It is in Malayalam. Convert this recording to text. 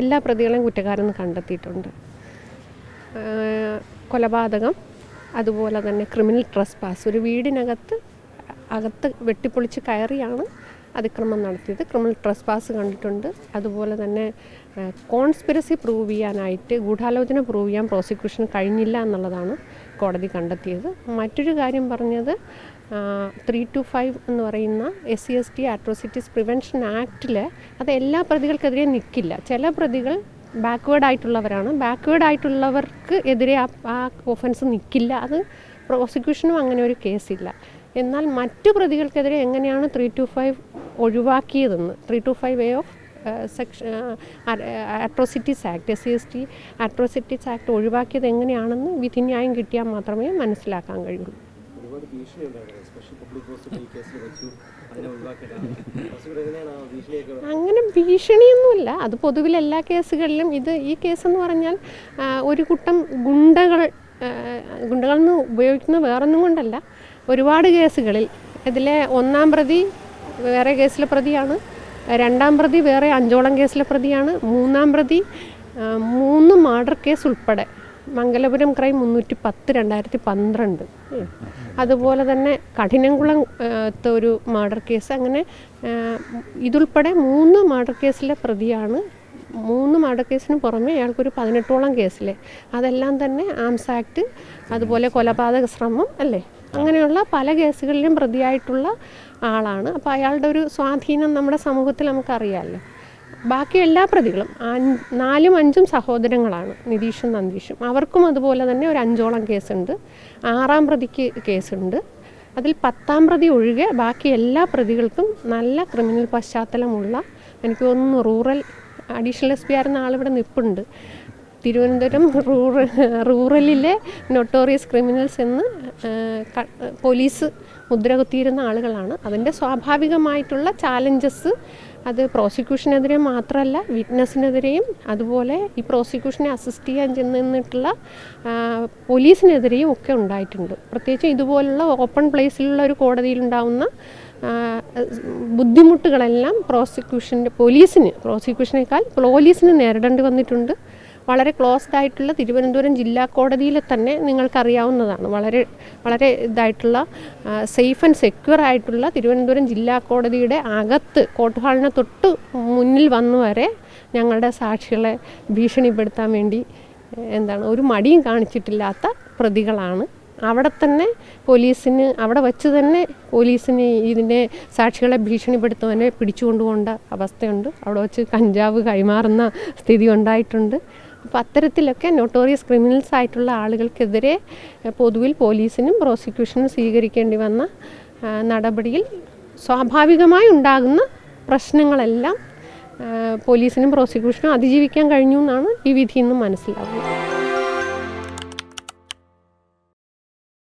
എല്ലാ പ്രതികളെയും കുറ്റക്കാരെന്ന് കണ്ടെത്തിയിട്ടുണ്ട്. കൊലപാതകം അതുപോലെ തന്നെ ക്രിമിനൽ ട്രസ് പാസ് ഒരു വീടിനകത്ത് അകത്ത് വെട്ടിപ്പൊളിച്ച് കയറിയാണ് അതിക്രമം നടത്തിയത്. ക്രിമിനൽ ട്രസ് പാസ് കണ്ടിട്ടുണ്ട്. അതുപോലെ തന്നെ കോൺസ്പിരസി പ്രൂവ് ചെയ്യാനായിട്ട് ഗൂഢാലോചന പ്രൂവ് ചെയ്യാൻ പ്രോസിക്യൂഷന് കഴിഞ്ഞില്ല എന്നുള്ളതാണ് കോടതി കണ്ടെത്തിയത്. മറ്റൊരു കാര്യം പറഞ്ഞത് ത്രീ ടു ഫൈവ് എന്ന് പറയുന്ന S C S T atrocities prevention ആക്ടിൽ അത് എല്ലാ പ്രതികൾക്കെതിരെ നിൽക്കില്ല ചില പ്രതികൾ ബാക്ക്വേഡ് ആയിട്ടുള്ളവരാണ്. ബാക്ക്വേഡ് ആയിട്ടുള്ളവർക്ക് എതിരെ ആ ആ ഒഫൻസ് നിൽക്കില്ല അത് പ്രോസിക്യൂഷനും അങ്ങനെ ഒരു കേസില്ല. എന്നാൽ മറ്റു പ്രതികൾക്കെതിരെ എങ്ങനെയാണ് three two five ഒഴിവാക്കിയതെന്ന്? Three two five A of section atrocities act S C S T atrocities act ഒഴിവാക്കിയത് എങ്ങനെയാണെന്ന് വിധിന്യായം കിട്ടിയാൽ മാത്രമേ മനസ്സിലാക്കാൻ കഴിയുള്ളൂ. ഒരുപാട് പബ്ലിക് കേസിൽ വെച്ചു അങ്ങനെ ഭീഷണിയൊന്നുമില്ല. അത് പൊതുവിൽ എല്ലാ കേസുകളിലും ഇത് ഈ കേസെന്ന് പറഞ്ഞാൽ ഒരു കൂട്ടം ഗുണ്ടകൾ ഗുണ്ടകളെന്ന് ഉപയോഗിക്കുന്ന വേറൊന്നും കൊണ്ടല്ല. ഒരുപാട് കേസുകളിൽ ഇതിലെ ഒന്നാം പ്രതി വേറെ കേസിലെ പ്രതിയാണ് രണ്ടാം പ്രതി വേറെ അഞ്ചോളം കേസിലെ പ്രതിയാണ് മൂന്നാം പ്രതി മൂന്ന് മർഡർ കേസ് ഉൾപ്പെടെ. മംഗലപുരം ക്രൈം മുന്നൂറ്റി പത്ത് രണ്ടായിരത്തി പന്ത്രണ്ട്. അതുപോലെ തന്നെ കഠിനംകുളം ഒരു മർഡർ കേസ് അങ്ങനെ ഇതുൾപ്പെടെ മൂന്ന് മർഡർ കേസിലെ പ്രതിയാണ്. മൂന്ന് മർഡർ കേസിന് പുറമെ അയാൾക്കൊരു പതിനെട്ടോളം കേസിലെ അതെല്ലാം തന്നെ ആംസ് ആക്ട് അതുപോലെ കൊലപാതക ശ്രമം അല്ലേ? അങ്ങനെയുള്ള പല കേസുകളിലും പ്രതിയായിട്ടുള്ള ആളാണ്. അപ്പോൾ അയാളുടെ ഒരു സ്വാധീനം നമ്മുടെ സമൂഹത്തിൽ നമുക്കറിയാമല്ലോ. ബാക്കി എല്ലാ പ്രതികളും നാലും അഞ്ചും സഹോദരങ്ങളാണ് നിതീഷും നന്ദീഷും. അവർക്കും അതുപോലെ തന്നെ ഒരു അഞ്ചോളം കേസുണ്ട്. ആറാം പ്രതിക്ക് കേസുണ്ട്. അതിൽ പത്താം പ്രതി ഒഴികെ ബാക്കി എല്ലാ പ്രതികൾക്കും നല്ല ക്രിമിനൽ പശ്ചാത്തലമുള്ള എനിക്ക് തോന്നുന്നു റൂറൽ അഡീഷണൽ എസ് പി ആയിരുന്ന ആളിവിടെ നിൽപ്പുണ്ട് തിരുവനന്തപുരം റൂറൽ റൂറലിലെ നൊട്ടോറിയസ് ക്രിമിനൽസ് എന്ന് പോലീസ് മുദ്രകുത്തിയിരുന്ന ആളുകളാണ്. അതിന്റെ സ്വാഭാവികമായിട്ടുള്ള ചാലഞ്ചസ് അത് പ്രോസിക്യൂഷനെതിരെ മാത്രമല്ല വിറ്റ്നസ്സിനെതിരെയും അതുപോലെ ഈ പ്രോസിക്യൂഷനെ അസിസ്റ്റ് ചെയ്യാൻ ചെന്നിട്ടുള്ള പോലീസിനെതിരെയും ഒക്കെ ഉണ്ടായിട്ടുണ്ട്. പ്രത്യേകിച്ച് ഇതുപോലുള്ള ഓപ്പൺ പ്ലേസിലുള്ള ഒരു കോടതിയിലുണ്ടാവുന്ന ബുദ്ധിമുട്ടുകളെല്ലാം പ്രോസിക്യൂഷന്റെ പോലീസിന് പ്രോസിക്യൂഷനേക്കാൾ പോലീസിന് നേരിടേണ്ടി വന്നിട്ടുണ്ട്. വളരെ ക്ലോസ്ഡ് ആയിട്ടുള്ള തിരുവനന്തപുരം ജില്ലാ കോടതിയിൽ തന്നെ നിങ്ങൾക്കറിയാവുന്നതാണ്. വളരെ വളരെ ഇതായിട്ടുള്ള സേഫ് ആൻഡ് സെക്യൂർ ആയിട്ടുള്ള തിരുവനന്തപുരം ജില്ലാ കോടതിയുടെ അകത്ത് കോർട്ട് ഹാളിന് തൊട്ട് മുന്നിൽ വന്നു വരെ ഞങ്ങളുടെ സാക്ഷികളെ ഭീഷണിപ്പെടുത്താൻ വേണ്ടി എന്താണ് ഒരു മടിയും കാണിച്ചിട്ടില്ലാത്ത പ്രതികളാണ്. അവിടെ തന്നെ പോലീസിന് അവിടെ വച്ച് തന്നെ പോലീസിന് ഇതിനെ സാക്ഷികളെ ഭീഷണിപ്പെടുത്തുവാനെ പിടിച്ചുകൊണ്ടുപോകേണ്ട അവസ്ഥയുണ്ട്. അവിടെ വച്ച് കഞ്ചാവ് കൈമാറുന്ന സ്ഥിതി ഉണ്ടായിട്ടുണ്ട്. അപ്പോൾ അത്തരത്തിലൊക്കെ നോട്ടോറിയസ് ക്രിമിനൽസ് ആയിട്ടുള്ള ആളുകൾക്കെതിരെ പൊതുവിൽ പോലീസിനും പ്രോസിക്യൂഷനും സ്വീകരിക്കേണ്ടി വന്ന നടപടിയിൽ സ്വാഭാവികമായി ഉണ്ടാകുന്ന പ്രശ്നങ്ങളെല്ലാം പോലീസിനും പ്രോസിക്യൂഷനും അതിജീവിക്കാൻ കഴിഞ്ഞു എന്നാണ് ഈ വിധിയിൽ നിന്ന് മനസ്സിലാവുന്നത്.